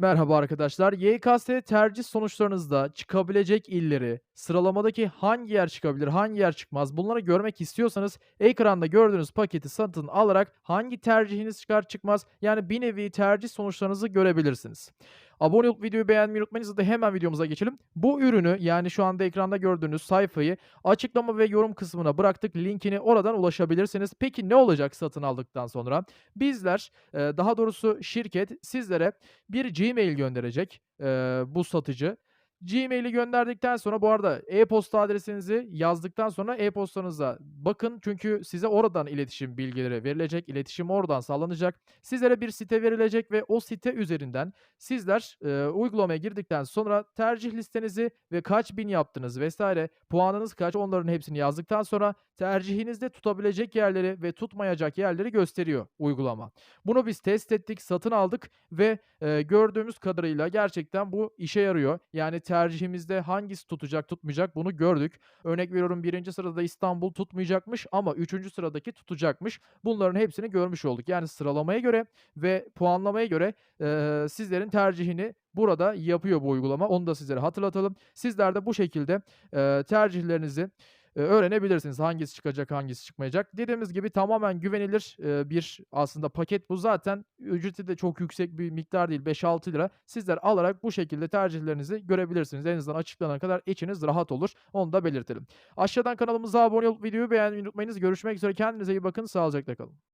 Merhaba arkadaşlar. YKS tercih sonuçlarınızda çıkabilecek illeri, sıralamadaki hangi yer çıkabilir, hangi yer çıkmaz bunları görmek istiyorsanız ekranda gördüğünüz paketi satın alarak hangi tercihiniz çıkar çıkmaz yani bir nevi tercih sonuçlarınızı görebilirsiniz. Abone olup videoyu beğenmeyi unutmayınız da hemen videomuza geçelim. Bu ürünü yani şu anda ekranda gördüğünüz sayfayı açıklama ve yorum kısmına bıraktık. Linkini oradan ulaşabilirsiniz. Peki ne olacak satın aldıktan sonra? Bizler, eee, daha doğrusu şirket sizlere bir Gmail gönderecek, eee, bu satıcı. Gmail'i gönderdikten sonra bu arada e-posta adresinizi yazdıktan sonra e-postanıza bakın çünkü size oradan iletişim bilgileri verilecek, iletişim oradan sağlanacak. Sizlere bir site verilecek ve o site üzerinden sizler, eee, uygulamaya girdikten sonra tercih listenizi ve kaç bin yaptınız vs. puanınız kaç onların hepsini yazdıktan sonra tercihinizde tutabilecek yerleri ve tutmayacak yerleri gösteriyor uygulama. Bunu biz test ettik, satın aldık ve, eee, gördüğümüz kadarıyla gerçekten bu işe yarıyor. Yani tercihimizde hangisi tutacak, tutmayacak bunu gördük. Örnek veriyorum 1. sırada İstanbul tutmayacakmış ama 3. sıradaki tutacakmış. Bunların hepsini görmüş olduk. Yani sıralamaya göre ve puanlamaya göre, eee, sizlerin tercihini burada yapıyor bu uygulama. Onu da sizlere hatırlatalım. Sizler de bu şekilde, eee, tercihlerinizi, öğrenebilirsiniz. Hangisi çıkacak, hangisi çıkmayacak. Dediğimiz gibi tamamen güvenilir, bir aslında paket bu. Zaten ücreti de çok yüksek bir miktar değil, ₺5-6. Sizler alarak bu şekilde tercihlerinizi görebilirsiniz. En azından açıklanana kadar içiniz rahat olur. Onu da belirtelim. Aşağıdan kanalımıza abone olup videoyu beğenmeyi unutmayınız. Görüşmek üzere. Kendinize iyi bakın. Sağlıcakla kalın.